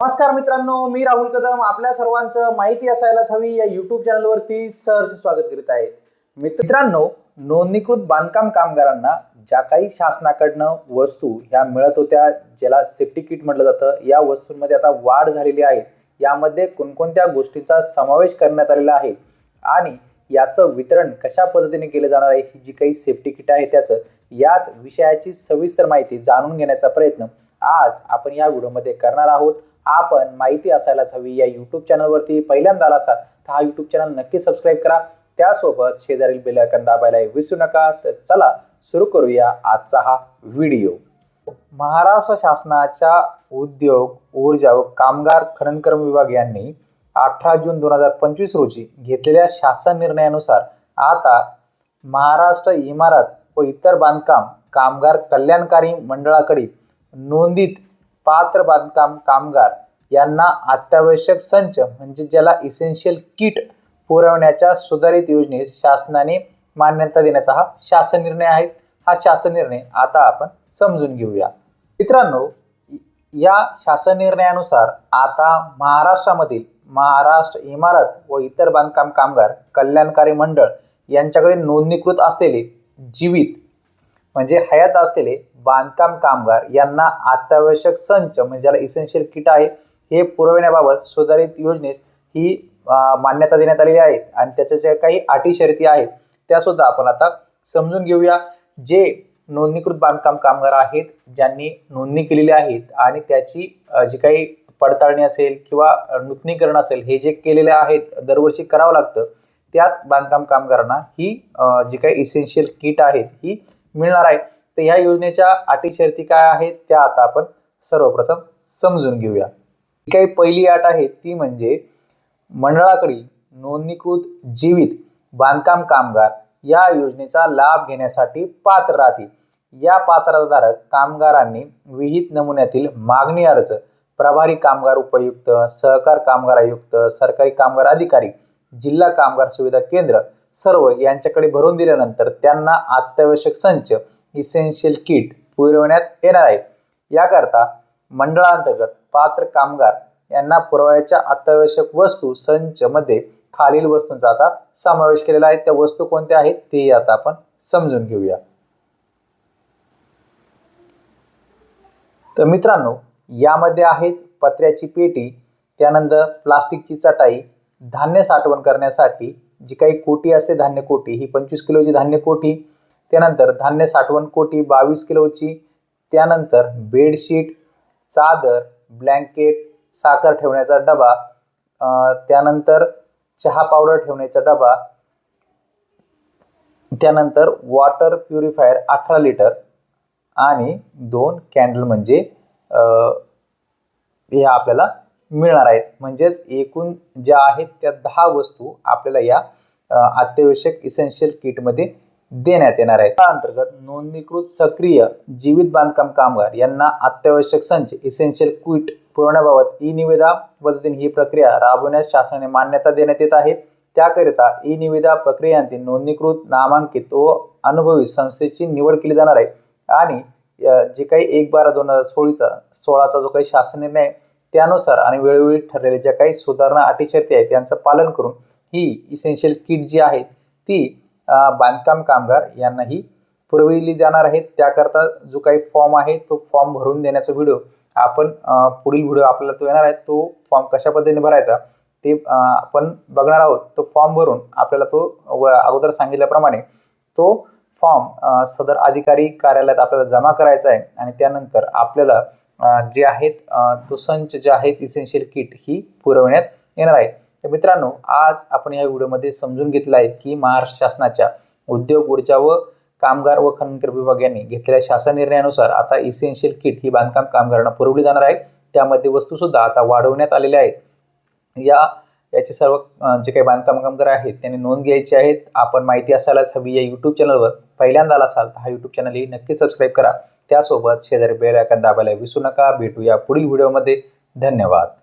नमस्कार मित्रांनो मी राहुल कदम. आपल्या सर्वांचं माहिती असायलाच हवी. या युट्यूब चॅनलवरती सहर्ष स्वागत करीत आहे. मित्रांनो नोंदणीकृत बांधकाम कामगारांना ज्या काही शासनाकडनं वस्तू ह्या मिळत होत्या ज्याला सेफ्टी किट म्हटलं जातं या वस्तूंमध्ये आता वाढ झालेली आहे. यामध्ये कोणकोणत्या गोष्टींचा समावेश करण्यात आलेला आहे आणि याचं वितरण कशा पद्धतीने केलं जाणार आहे ही जी काही सेफ्टी किट आहे त्याचं याच विषयाची सविस्तर माहिती जाणून घेण्याचा प्रयत्न आज आपण या व्हिडिओमध्ये करणार आहोत. आपण माहिती असायलाच हवी. या यूट्यूब चॅनलवरती पहिल्यांदा आला असाल तर हा यूट्यूब चॅनल नक्की सबस्क्राईब करा. त्यासोबत शेजारील बेल आयकॉन दाबायला विसरू नका. तर चला सुरू करूया आजचा हा व्हिडिओ महाराष्ट्र शासनाच्या उद्योग ऊर्जा व कामगार खननकर्म विभाग यांनी अठरा जून दोन हजार पंचवीस रोजी घेतलेल्या शासन निर्णयानुसार आता महाराष्ट्र इमारत व इतर बांधकाम कामगार कल्याणकारी मंडळाकडील नोंदीत पात्र बांधकाम कामगार यांना अत्यावश्यक संच म्हणजे ज्याला इसेन्शियल किट पुरवण्याच्या सुधारित योजनेस शासनाने मान्यता देण्याचा हा शासन निर्णय आहे. हा शासन निर्णय आता आपण समजून घेऊया. मित्रांनो या शासन निर्णयानुसार आता महाराष्ट्रामधील महाराष्ट्र इमारत व इतर बांधकाम कामगार कल्याणकारी मंडळ यांच्याकडे नोंदणीकृत असलेले जीवित म्हणजे हयात असलेले बांधकाम कामगार यांना अत्यावश्यक संच म्हणजे ज्याला इसेन्शियल किट आहे हे पुरविण्याबाबत सुधारित योजनेस ही मान्यता देण्यात आलेली आहे. आणि त्याच्या ज्या काही अटी शर्ती आहेत त्यासुद्धा आपण आता समजून घेऊया. जे नोंदणीकृत बांधकाम कामगार आहेत ज्यांनी नोंदणी केलेली आहेत आणि त्याची जी काही पडताळणी असेल किंवा नूतनीकरण असेल हे जे केलेले आहेत दरवर्षी करावं लागतं त्याच बांधकाम कामगारांना ही जी काही इसेन्शियल किट आहेत ही मिळणार आहे. तर ह्या योजनेच्या अटी शर्ती काय आहेत त्या आता आपण सर्वप्रथम समजून घेऊया. ही काही पहिली अट आहे ती म्हणजे मंडळाकडील नोंदणीकृत जीवित बांधकाम कामगार या योजनेचा लाभ घेण्यासाठी पात्र राहतील. या पात्रधारक कामगारांनी विहित नमुन्यातील मागणी अर्ज प्रभारी कामगार उपयुक्त सहकार कामगार आयुक्त सरकारी कामगार अधिकारी जिल्हा कामगार सुविधा केंद्र सर्व यांच्याकडे भरून दिल्यानंतर त्यांना अत्यावश्यक संच इसेन्शियल किट पुरवण्यात येणार आहे. याकरता मंडळांतर्गत पात्र कामगार यांना पुरवायच्या अत्यावश्यक वस्तू संच मध्ये खालील वस्तूंचा आता समावेश केलेला आहे. त्या वस्तू कोणत्या आहेत ते आता आपण समजून घेऊया. तर मित्रांनो यामध्ये आहेत पत्र्याची पेटी त्यानंतर प्लास्टिकची चटाई धान्य साठवण करण्यासाठी जी काही कोटी असते धान्य कोटी ही पंचवीस किलोची धान्य कोटी त्यानंतर धान्य साठवण कोटी बावीस किलोची त्यानंतर बेडशीट चादर ब्लँकेट साखर ठेवण्याचा डबा त्यानंतर चहा पावडर ठेवण्याचा डबा त्यानंतर वॉटर प्युरिफायर अठरा लिटर आणि दोन कॅन्डल म्हणजे हे आपल्याला मिळणार आहेत. म्हणजेच एकूण ज्या आहेत त्या दहा वस्तू आपल्याला या अत्यावश्यक इसेन्शियल किटमध्ये देण्यात येणार आहे. त्या अंतर्गत नोंदणीकृत सक्रिय जीवित बांधकाम कामगार यांना अत्यावश्यक संच इसेन्शियल किट पुरवण्याबाबत ई निविदा पद्धतीने ही प्रक्रिया राबवण्यास शासनाने मान्यता देण्यात येत आहे. त्याकरिता ई निविदा प्रक्रियांतील नोंदणीकृत नामांकित व अनुभवी संस्थेची निवड केली जाणार आहे. आणि जे काही एक बारा दोन हजार सोळीचा सोळाचा जो काही शासन निर्णय आहे त्यानुसार आणि वेळोवेळी ठरलेल्या ज्या काही सुधारणा अटी शर्ती आहेत त्यांचं पालन करून ही इसेन्शियल किट जी आहे ती बांधकाम कामगार यांनाही पुरविली जाणार आहेत. त्याकरता जो काही फॉर्म आहे तो फॉर्म भरून देण्याचा व्हिडिओ आपण पुढील व्हिडिओ आपल्याला तो येणार आहे. तो फॉर्म कशा पद्धतीने भरायचा ते आपण बघणार आहोत. तो फॉर्म भरून आपल्याला तो व अगोदर सांगितल्याप्रमाणे तो फॉर्म सदर अधिकारी कार्यालयात आपल्याला जमा करायचा आहे. आणि त्यानंतर आपल्याला जे आहेत तो संच जे आहेत इसेन्शियल किट ही पुरवण्यात येणार आहे. तर मित्रांनो आज आपण या व्हिडिओमध्ये समजून घेतलं आहे की महाराष्ट्र शासनाच्या उद्योग ऊर्जा व कामगार व खनकर विभाग यांनी घेतलेल्या शासन निर्णयानुसार आता इसेन्शियल किट ही बांधकाम कामगारांना पुरवली जाणार आहे. त्यामध्ये वस्तूसुद्धा आता वाढवण्यात आलेल्या आहेत. या याचे सर्व जे काही बांधकाम कामगार आहेत त्यांनी नोंद घ्यायची आहेत. आपण माहिती असायलाच हवी या यूट्यूब चॅनलवर पहिल्यांदा आला असाल तर हा यूट्यूब चॅनलही नक्की सबस्क्राईब करा. त्यासोबत शेजारी बेल आयकॉन दाबायला विसरू नका. भेटूया पुढील व्हिडिओमध्ये. धन्यवाद.